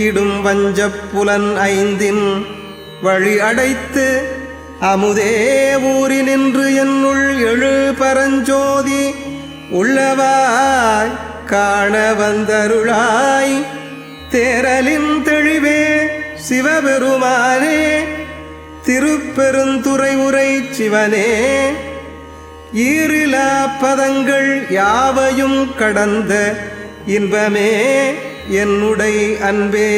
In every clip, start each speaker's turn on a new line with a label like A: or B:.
A: கிடும் நின்று வஞ்சப் புலன் ஐந்தின் வழி அடைத்து அமுதே ஊறி நின்று என்னுள் எழு பரஞ்சோதி உள்ளவாய் காண வந்தருளாய். தேரலின் தெளிவே சிவபெருமானே திருப்பெருந்துறை உரை சிவனே. ஈரிலா பதங்கள் யாவையும் கடந்த இன்பமே. என்னுடை அன்பே.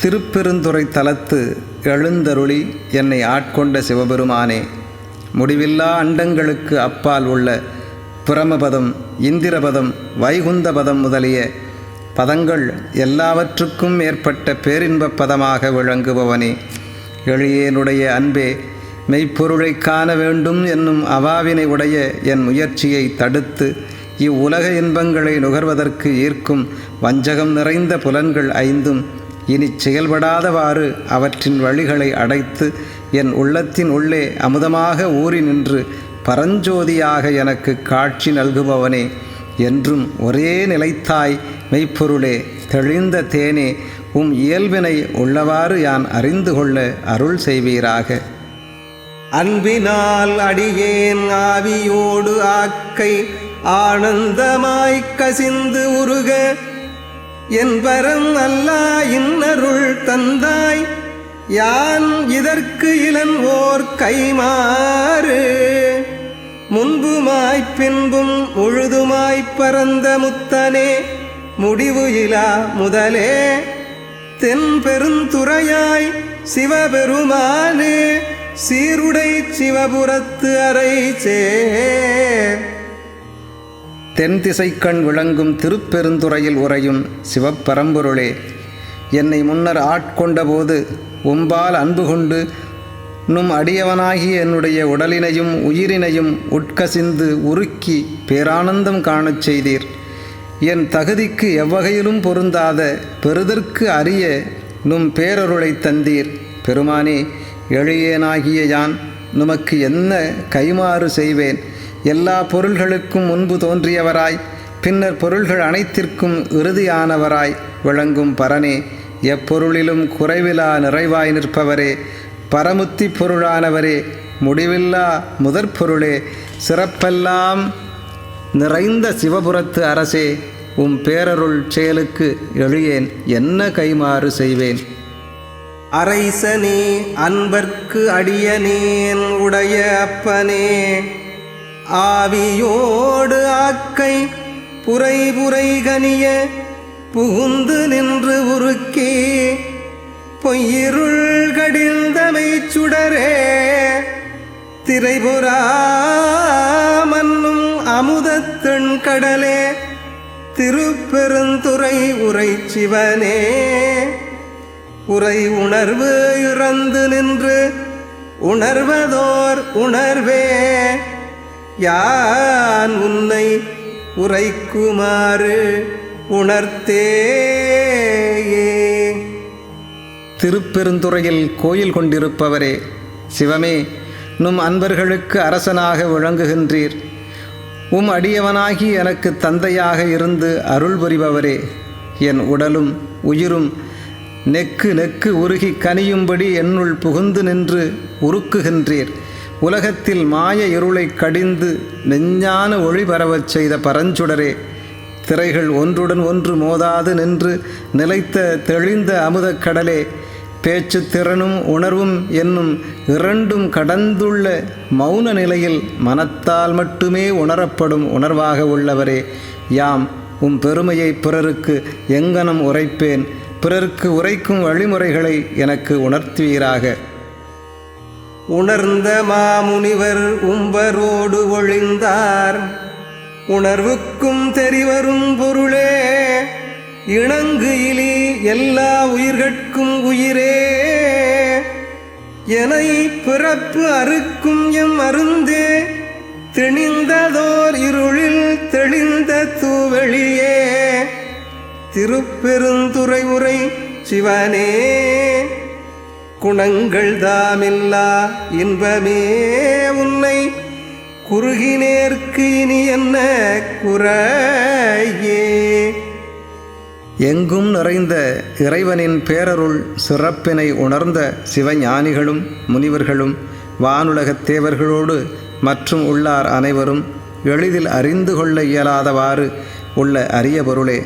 B: திருப்பெருந்துறை தலத்து எழுந்தருளி என்னை ஆட்கொண்ட சிவபெருமானே முடிவில்லா அண்டங்களுக்கு அப்பால் உள்ள பிரமபதம் இந்திரபதம் வைகுந்தபதம் முதலிய பதங்கள் எல்லாவற்றுக்கும் மேற்பட்ட பேரின்பப் பதமாக விளங்குபவனே எளியேனுடைய அன்பே மெய்ப்பொருளை காண வேண்டும் என்னும் அவாவினை உடைய என் முயற்சியை தடுத்து இவ்வுலக இன்பங்களை நுகர்வதற்கு ஈர்க்கும் வஞ்சகம் நிறைந்த புலன்கள் ஐந்தும் இனி செயல்படாதவாறு அவற்றின் வழிகளை அடைத்து என் உள்ளத்தின் உள்ளே அமுதமாக ஊறி நின்று பரஞ்சோதியாக எனக்கு காட்சி நல்குபவனே என்றும் ஒரே நிலைத்தாய் மெய்ப்பொருளே தெளிந்த தேனே உம் இயல்பினை உள்ளவாறு யான் அறிந்து கொள்ள அருள் செய்வீராக.
A: அன்பினால் அடியேன் ஆவியோடு ஆக்கை ஆனந்தமாய் கசிந்து உருக. என் வரம் அல்லா இன்னருள் தந்தாய். யான் இதற்கு இளன் ஓர் கைமாறு. முன்புமாய்ப் பின்பும் முழுதுமாய்ப் பறந்த முத்தனே. முடிவு இலா முதலே. தென்பெருந்துறையாய் சிவபெருமானே. சீருடை சிவபுரத்து அறை சேர்
B: தென் திசைக்கண் விளங்கும் திருப்பெருந்துறையில் உறையும் சிவப்பரம்பொருளே என்னை முன்னர் ஆட்கொண்டபோது உம்பால் அன்பு கொண்டு நும் அடியவனாகிய என்னுடைய உடலினையும் உயிரினையும் உட்கசிந்து உருக்கி பேரானந்தம் காணச் செய்தீர். என் தகுதிக்கு எவ்வகையிலும் பொருந்தாத பெறுதற்கு அரிய நும் பேரருளை தந்தீர். பெருமானே எளியேனாகிய யான் நுமக்கு என்ன கைமாறு செய்வேன்? எல்லா பொருள்களுக்கும் முன்பு தோன்றியவராய் பின்னர் பொருள்கள் அனைத்திற்கும் இறுதியானவராய் விளங்கும் பரனே எப்பொருளிலும் குறைவிலா நிறைவாய் நிற்பவரே பரமுத்தி பொருளானவரே முடிவில்லா முதற் பொருளே சிறப்பெல்லாம் நிறைந்த சிவபுரத்து அரசே உம் பேரருள் செயலுக்கு எளியேன் என்ன கைமாறு செய்வேன்?
A: அரைசனே அன்பர்க்கு அடியனேன் உடைய அப்பனே ஆவியோடு ஆக்கை புரை புரை கனிய புகுந்து நின்று உருக்கே பொய்யிருள் கடிந்தமை சுடரே. திரைபுரா மன்னும் அமுதத்தெண் கடலே திருப்பெருந்துறை உரை சிவனே உரை உணர்வு இறந்து நின்று உணர்வதோர் உணர்வே. யான் உன்னை உரைக்குமாறு உணர்த்தேயே.
B: திருப்பெருந்துறையில் கோயில் கொண்டிருப்பவரே சிவமே நும் அன்பர்களுக்கு அரசனாக விளங்குகின்றீர். உம் அடியவனாகி எனக்கு தந்தையாக இருந்து அருள் புரிபவரே. என் உடலும் உயிரும் நெக்கு நெக்கு உருகி கனியும்படி என்னுள் புகுந்து நின்று உருக்குகின்றீர். உலகத்தில் மாய இருளை கடிந்து நெஞ்ஞான ஒளி பரவச் செய்த பரஞ்சுடரே திரைகள் ஒன்றுடன் ஒன்று மோதாது நின்று நிலைத்த தெளிந்த அமுதக் கடலே பேச்சு திறனும் உணர்வும் என்னும் இரண்டும் கடந்துள்ள மௌன நிலையில் மனத்தால் மட்டுமே உணரப்படும் உணர்வாக உள்ளவரே யாம் உம் பெருமையை பிறருக்கு எங்கனம் உரைப்பேன் பிறருக்கு உரைக்கும் வழிமுறைகளை எனக்கு உணர்த்துவீராக.
A: உணர்ந்த மாமுனிவர் உம்பரோடு ஒழிந்தார் உணர்வுக்கும் தெரிவரும் பொருளே இணங்கு இலி எல்லா உயிர்கட்கும் உயிரே. என பிறப்பு அறுக்கும் எம் அருந்தே திணிந்ததோர் இருளில் தெளிந்த தூவெளியே. திருப்பெருந்துறை உரை சிவனே. குணங்கள் தாமில்லா இன்பமே உன்னை குறுகினேற்கு இனி என்ன குறையே?
B: எங்கும் நிறைந்த இறைவனின் பேரருள் சிறப்பினை உணர்ந்த சிவஞானிகளும் முனிவர்களும் வானுலகத் தேவர்களோடு மற்றும் உள்ளார் அனைவரும் எளிதில் அறிந்து கொள்ள இயலாதவாறு உள்ள அரிய பொருளே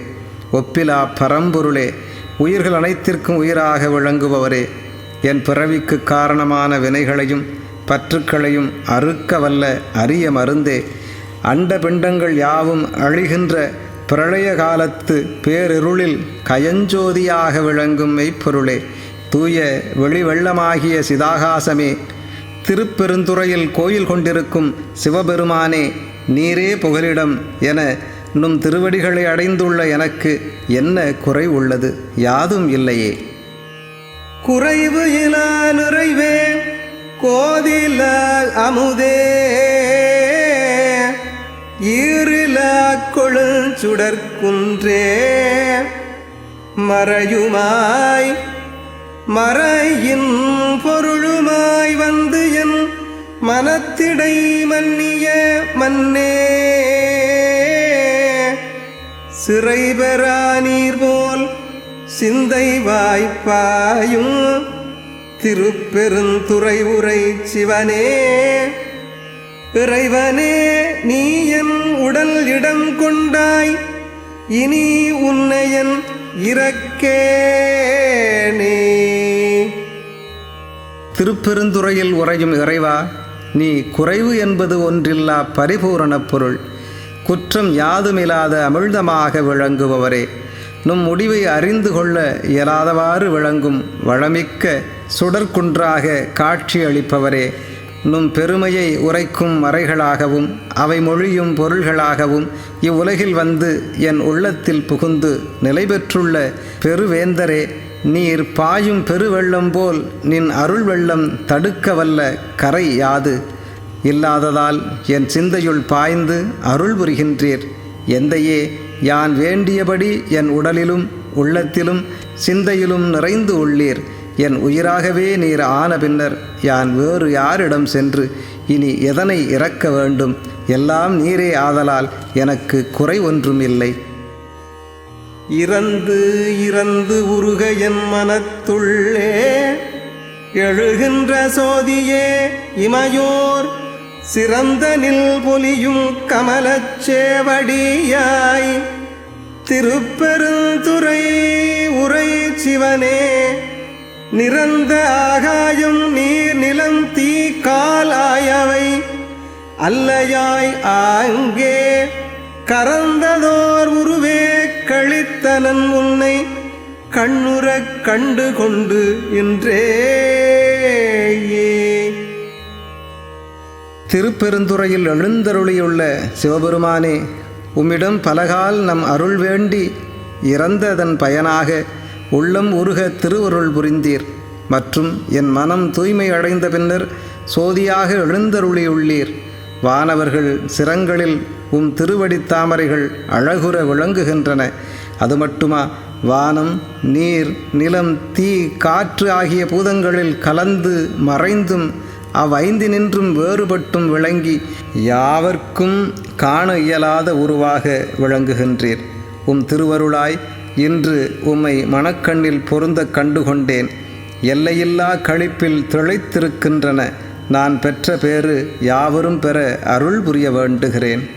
B: ஒப்பிலா பரம்பொருளே உயிர்கள் அனைத்திற்கும் உயிராக விளங்குபவரே. என் பிறவிக்கு காரணமான வினைகளையும் பற்றுக்களையும் அறுக்க வல்ல அரிய மருந்தே. அண்ட பிண்டங்கள் யாவும் அழிகின்ற பிரளய காலத்து பேரிருளில் கயஞ்சோதியாக விளங்கும் மெய்ப்பொருளே. தூய வெளிவெள்ளமாகிய சிதாகாசமே. திருப்பெருந்துறையில் கோயில் கொண்டிருக்கும் சிவபெருமானே நீரே புகலிடம் என நும் திருவடிகளை அடைந்துள்ள எனக்கு என்ன குறை உள்ளது? யாதும் இல்லையே.
A: குறைவு இலா நிறைவே கோதில அமுதே. ஈரில கொழுஞ்சுடற்குன்றே மறையுமாய் மறையின் பொருளுமாய் வந்து என் மனத்திடை மன்னிய மன்னே. சிறை பெறா நீர் போல் சிந்தை வாய்ப்பாயும் திருப்பெருந்துறை உரை சிவனே இறைவனே நீ என் உடல் இடம் கொண்டாய். இனி உன்னையன் இறக்கேனே.
B: திருப்பெருந்துறையில் உறையும் இறைவா நீ குறைவு என்பது ஒன்றில்லா பரிபூரணப் பொருள். குற்றம் யாதுமில்லாத அமிழ்தமாக விளங்குபவரே. நும் முடிவை அறிந்து கொள்ள இயலாதவாறு விளங்கும் வளமிக்க சுடற்குன்றாக காட்சி அளிப்பவரே நும் பெருமையை உரைக்கும் மறைகளாகவும் அவை மொழியும் பொருள்களாகவும் இவ்வுலகில் வந்து என் உள்ளத்தில் புகுந்து நிலை பெற்றுள்ள பெருவேந்தரே நீர் பாயும் பெருவெள்ளம் போல் நின் அருள் வெள்ளம் தடுக்க வல்ல கரை யாது? இல்லாததால் என் சிந்தையுள் பாய்ந்து அருள் புரிகின்றீர். எந்தையே யான் வேண்டியபடி என் உடலிலும் உள்ளத்திலும் சிந்தையிலும் நிறைந்து உள்ளீர். என் உயிராகவே நீர் ஆன பின்னர் யான் வேறு யாரிடம் சென்று இனி எதனை இறக்க வேண்டும்? எல்லாம் நீரே ஆதலால் எனக்கு குறை ஒன்றும் இல்லை.
A: இறந்து இறந்து உருக என் மனத்துள்ளே எழுகின்ற சோதியே இமையோர் சிறந்த நில் பொலியும் கமலச் திருப்பெருந்துறை உரை சிவனே நிறந்த ஆகாயம் நீர் நிலம் தீ காலாயவை அல்லையாய் ஆங்கே கறந்ததோர் உருவே கழித்தனன் உன்னை கண்ணுறக் கண்டு கொண்டு என்றே.
B: திருப்பெருந்துறையில் எழுந்தருளியுள்ள சிவபெருமானே உம்மிடம் பலகால் நம் அருள் வேண்டி இறந்ததன் பயனாக உள்ளம் உருக திருவருள் புரிந்தீர் மற்றும் என் மனம் தூய்மை அடைந்த பின்னர் சோதியாக எழுந்தருளியுள்ளீர். வானவர்கள் சிரங்களில் உம் திருவடித்தாமரைகள் அழகுற விளங்குகின்றன. அது மட்டுமா? வானம் நீர் நிலம் தீ காற்று ஆகிய பூதங்களில் கலந்து மறைந்தும் அவ்வைந்து நின்றும் வேறுபட்டும் விளங்கி யாவர்க்கும் காண இயலாத உருவாக விளங்குகின்றீர். உம் திருவருளாய் இன்று உம்மை மனக்கண்ணில் பொருந்த கண்டுகொண்டேன். எல்லையில்லா களிப்பில் திளைத்திருக்கின்றன. நான் பெற்ற பேறு யாவரும் பெற அருள் புரிய வேண்டுகிறேன்.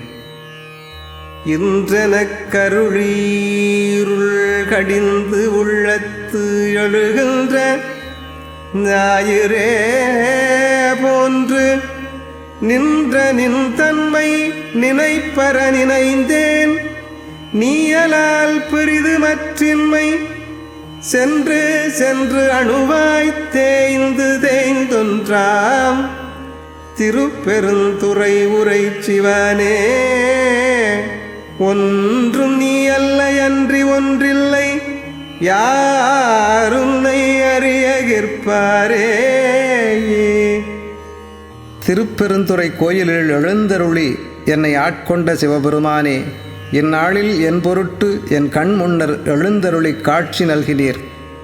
A: இன்றெனக் கருளீருள் கடிந்து உள்ளத்து எழுகின்ற ஞாயிறே போன்று நின்ற நின் தன்மை நினைப்பற நினைந்தேன். நீயலால் பெரிது மற்றின்மை சென்று சென்று அணுவாய் தேய்ந்து தேய்ந்தொன்றாம். திருப்பெருந்துறை உரை சிவனே ஒன்றும் நீ அல்ல அன்றி ஒன்றில்லை. யாருன்னை அறிய கிற்பாரே?
B: திருப்பெருந்துறை கோயிலில் எழுந்தருளி என்னை ஆட்கொண்ட சிவபெருமானே இந்நாளில் என் பொருட்டு என் கண் முன்னர் எழுந்தருளி காட்சி நல்கினீர்.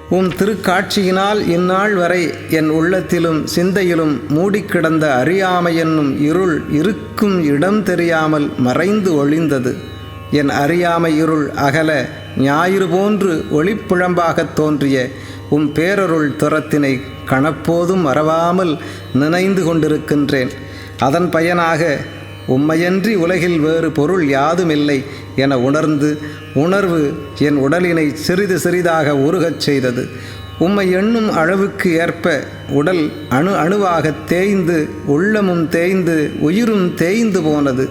B: உம் திருக்காட்சியினால் இந்நாள் வரை என் உள்ளத்திலும் சிந்தையிலும் மூடிக்கிடந்த அறியாமை என்னும் இருள் இருக்கும் இடம் தெரியாமல் மறைந்து ஒளிந்தது. என் அறியாமை இருள் அகல ஞாயிறு போன்று ஒளிப்புழம்பாகத் தோன்றிய உம் பேரருள் துரத்தினை கணப்போதும் மறவாமல் நினைந்து கொண்டிருக்கின்றேன். அதன் பயனாக உம்மையன்றி உலகில் வேறு பொருள் யாதுமில்லை என உணர்ந்து உணர்வு என் உடலினை சிறிது சிறிதாக உருகச் செய்தது. உம்மை எண்ணும் அளவுக்கு ஏற்ப உடல் அணு அணுவாக தேய்ந்து உள்ளமும் தேய்ந்து உயிரும் தேய்ந்து போனது.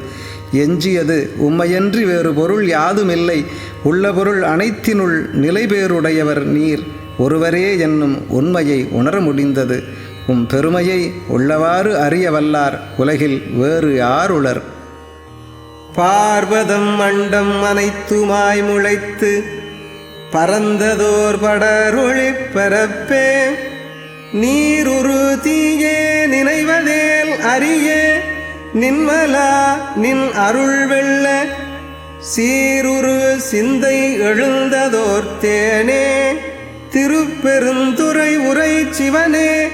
B: எஞ்சியது. உம்மையன்றி வேறு பொருள் யாதுமில்லை. உள்ள பொருள் அனைத்தினுள் நிலைபேறுடையவர் நீர். ஒருவரே என்னும் உண்மையை உணர முடிந்தது. உம் பெருமையை உள்ளவாறு அறிய வல்லார். உலகில் வேறு யாருளர்?
A: பார்வதம் மண்டம் அனைத்துமாய் முளைத்து பறந்ததோர் படருளிப்பரப்பே பரப்பே நீருரு தீயே நினைவதேல் அறியே. நின்மலா நின் அருள் வெள்ள சீருரு சிந்தை எழுந்ததோர் தேனே உரை சிவனே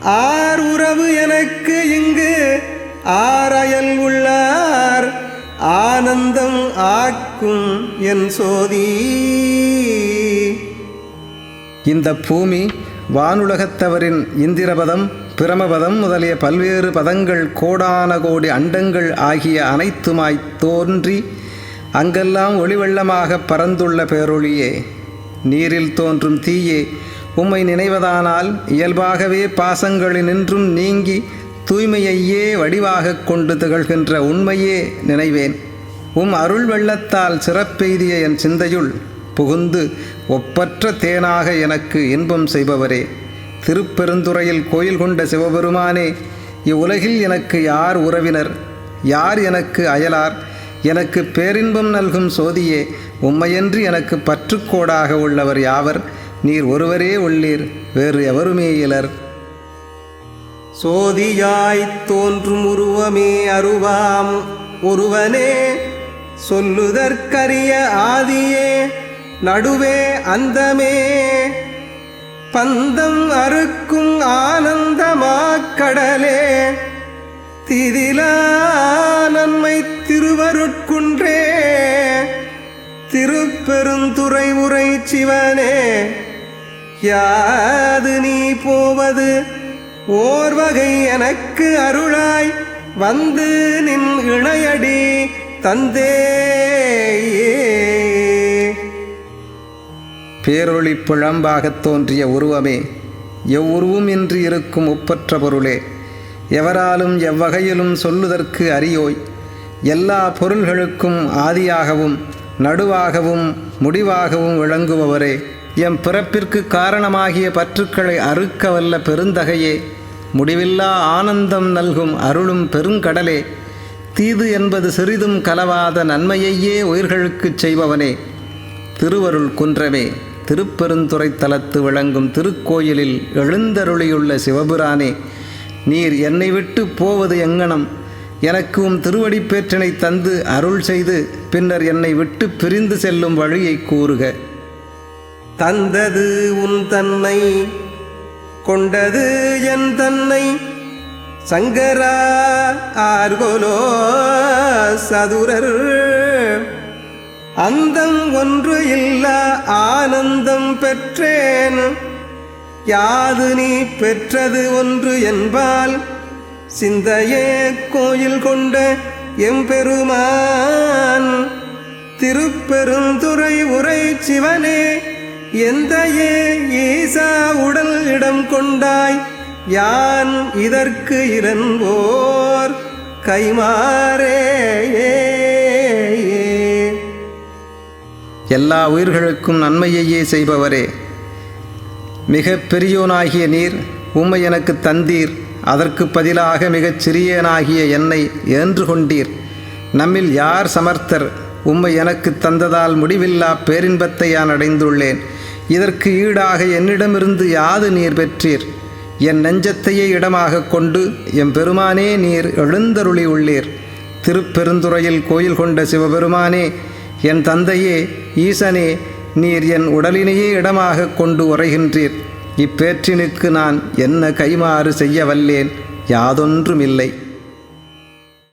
A: ஆர் உறவு எனக்கு இங்கு ஆரயல் உள்ளார் ஆனந்தம் ஆக்கும் என் சோதி.
B: இந்த பூமி வானுலகத்தவரின் இந்திரபதம் பிரமபதம் முதலிய பல்வேறு பதங்கள் கோடான கோடி அண்டங்கள் ஆகிய அனைத்துமாய் தோன்றி அங்கெல்லாம் ஒளிவெள்ளமாக பறந்துள்ள பேரொளியே நீரில் தோன்றும் தீயே உம்மை நினைவதானால் இயல்பாகவே பாசங்களினின்றும் நீங்கி தூய்மையையே வடிவாகக் கொண்டு திகழ்கின்ற உண்மையே நினைவேன். உம் அருள் வெள்ளத்தால் சிறப்பெய்திய என் சிந்தையுள் புகுந்து ஒப்பற்ற தேனாக எனக்கு இன்பம் செய்பவரே. திருப்பெருந்துறையில் கோயில் கொண்ட சிவபெருமானே இவ்வுலகில் எனக்கு யார் உறவினர்? யார் எனக்கு அயலார்? எனக்கு பேரின்பம் நல்கும் சோதியே உம்மையன்றி எனக்கு பற்றுக்கோடாக உள்ளவர் யாவர்? நீர் ஒருவரே உள்ளீர் வேறு எவருமே இலர்.
A: சோதியாய்த் தோன்றும் உருவமே அருவாம் ஒருவனே சொல்லுதற்கரிய ஆதியே. நடுவே அந்தமே. பந்தம் அறுக்கும் ஆனந்தமாக்கடலே திதிலா நன்மை திருவருட்குன்றே. திருப்பெருந்துறை உரை சிவனே. யாது நீ போவது ஓர்வகை எனக்கு அருளாய். வந்து நின் இணையடி தந்தேயே.
B: பேரொளி பிழம்பாகத் தோன்றிய உருவமே எவ்வுருவும் இன்றி இருக்கும் ஒப்பற்ற பொருளே. எவராலும் எவ்வகையிலும் சொல்லுதற்கு அறியோய் எல்லா பொருள்களுக்கும் ஆதியாகவும் நடுவாகவும் முடிவாகவும் விளங்குபவரே. எம் பிறப்பிற்கு காரணமாகிய பற்றுக்களை அறுக்க வல்ல பெருந்தகையே. முடிவில்லா ஆனந்தம் நல்கும் அருளும் பெருங்கடலே. தீது என்பது சிறிதும் கலவாத நன்மையையே உயிர்களுக்குச் செய்பவனே. திருவருள் குன்றமே. திருப்பெருந்துறை தலத்து விளங்கும் திருக்கோயிலில் எழுந்தருளியுள்ள சிவபுரானே நீர் என்னை விட்டு போவது எங்கனம்? எனக்கு உம் திருவடிப்பேற்றினை தந்து அருள் செய்து பின்னர் என்னை விட்டு பிரிந்து செல்லும் வழியை கூறுக.
A: தந்தது உன் தன்னை கொண்டது என் தன்னை சங்கரா ஆர்கோலோ சதுரர் அந்தம் ஒன்று இல்லா ஆனந்தம் பெற்றேன். யாது நீ பெற்றது ஒன்று என்பால் சிந்தையே கோயில் கொண்ட எம்பெருமான். திருப்பெருந்துறை உரை சிவனே எந்தையே ஈசா உடல் இடம் கொண்டாய் யான் இதற்கு இரன்போர் கைமாறே
B: எல்லா உயிர்களுக்கும் நன்மையையே செய்பவரே. மிக பெரியோனாகிய நீர் உம்மை எனக்கு தந்தீர். அதற்கு பதிலாக மிகச் சிறியனாகிய என்னை ஏன்று கொண்டீர். நம்மில் யார் சமர்த்தர்? உம்மை எனக்கு தந்ததால் முடிவில்லா பேரின்பத்தை நான் அடைந்துள்ளேன். இதற்கு ஈடாக என்னிடமிருந்து யாது நீர் பெற்றீர்? என் நெஞ்சத்தையே இடமாக கொண்டு எம் பெருமானே நீர் எழுந்தருளி உள்ளீர். திருப்பெருந்துறையில் கோயில் கொண்ட சிவபெருமானே என் தந்தையே ஈசனே நீர் என் உடலினையே இடமாக கொண்டு உரைகின்றீர் இப்பேற்றினுக்கு நான் என்ன கைமாறு செய்ய வல்லேன்? யாதொன்றுமில்லை.